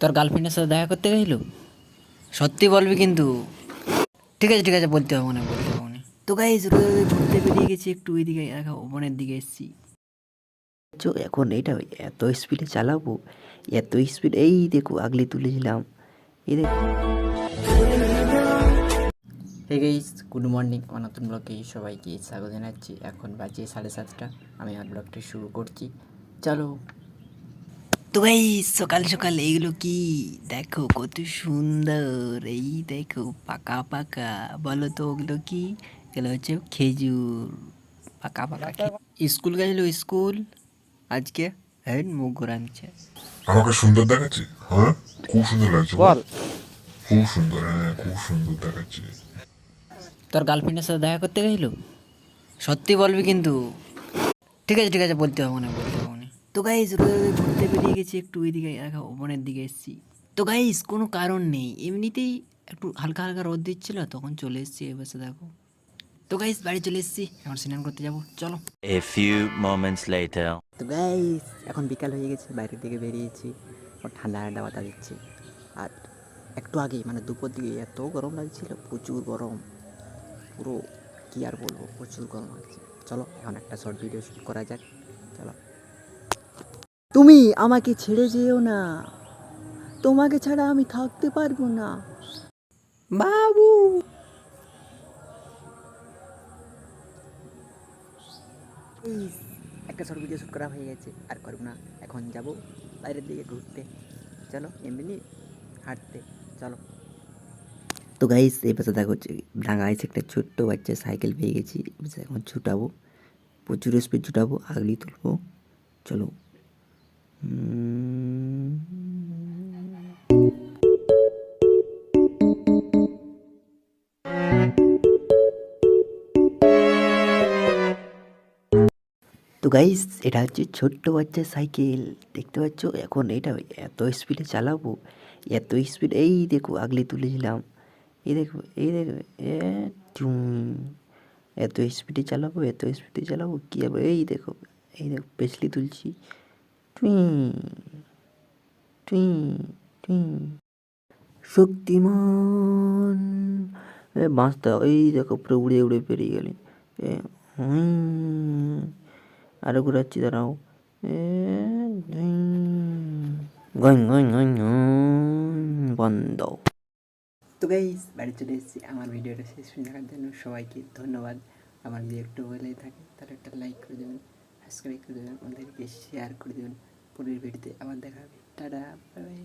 তোর গার্লফ্রেন্ডের সাথে দেখা করতে গেছিল? সত্যি বলবি কিন্তু। ঠিক আছে ঠিক আছে বলতে হবে না বলতে হবে না তো গাইজ রোদে ঘুরতে বেরিয়ে গেছি একটু ওইদিকে দেখা ওপনের দিকে এসেছি। চো এখন এটা এত স্পিডে চালাবো এত স্পিড এই দেখো আগলে তুলেছিলাম। এই দেখো। হে গাইস গুড মর্নিং আমার নতুন ব্লগে সবাইকে স্বাগত জানাচ্ছি। এখন বাজে সাড়ে সাতটা আমি আমার ব্লগটা শুরু করছি। চলো তো গাইস সকাল সকাল এইগুলো কি? দেখো কত সুন্দর। এই দেখো পাকা পাকা। বলো তো ওগুলো কি? এগুলো হচ্ছে খেজুর। পাকা পাকা স্কুল গেছিল স্কুল? আজকে হ্যাঁ মুখ ঘোরাচ্ছে। আমাকে সুন্দর দেখাচ্ছে? হ্যাঁ? খুব সুন্দর লাগছে বল। খুব সুন্দর হ্যাঁ খুব সুন্দর দেখাচ্ছে। তোর গার্লফ্রেন্ডের সাথে দেখা করতে গেছিল? সত্যি বলবি কিন্তু। ঠিক আছে ঠিক আছে বলতে হবে মনে বলতে তো গাইজ রোদে ঘুরতে বেরিয়ে গেছি একটু ওইদিকে দেখা ওপনের দিকে এসেছি। তো গাইজ কোনো কারণ নেই। এমনিতেই একটু হালকা হালকা রোদ দিচ্ছিল তখন চলে এসেছি এ বসে দেখো। তো গাইজ বাড়ি চলে এসেছি। এখন স্নান করতে যাব। চলো। A few moments later. তো গাইস এখন বিকাল হয়ে গেছে বাইরের দিকে বেরিয়েছি। ঠান্ডা ঠান্ডা বাতা দিচ্ছে। আর একটু আগে মানে দুপুর দিকে এত গরম লাগছিল প্রচুর গরম। পুরো কি আর বলব প্রচুর গরম লাগছে। চলো এখন একটা শর্ট ভিডিও শুট করা যাক। চলো। তুমি আমাকে ছেড়ে যেও না। তোমাকে ছাড়া আমি থাকতে পারব না। বাবু। একটা শর্ট ভিডিও শ্যুট করা হয়ে গেছে আর করব না। এখন যাব বাইরের দিকে ঘুরতে। চলো এমনি হাঁটতে। চলো। তো গাইস এই পাশে দেখো ডাঙা আছে একটা ছোট্ট বাচ্চা সাইকেল পেয়ে গেছি। এখন ছুটাবো। প্রচুর স্পিড ছুটাবো আগলি তুলবো। চলো। তো গাইস এটা হচ্ছে ছোট্ট বাচ্চার সাইকেল। দেখতে পাচ্ছ? এখন এটা এত স্পিডে চালাবো, এত স্পিড এই দেখো, আগলে তুলেছিলাম এই দেখো এই দেখো, এ। এত স্পিডে চালাবো, এত স্পিডে চালাবো, কী হবে এই দেখো এই দেখো, পেছলি তুলছি। টুই টুই টুই শক্তিমান। বাঁচতে ওই দেখো, পুরো উড়ে উড়ে পেরিয়ে গেলে। আরও ঘুরাচ্ছি, দাঁড়াও। বন্ধ। তো গাইস বাড়ি চলে এসেছি। আমার ভিডিওটা শেষ দেখার জন্য সবাইকে ধন্যবাদ। আমার যদি একটু হলেই থাকে, তাহলে একটা লাইক করে দেবেন সাবস্ক্রাইব করে দেবেন, আমাদেরকে শেয়ার করে দেবেন। পরের ভিডিওতে আবার দেখা হবে। Tata bye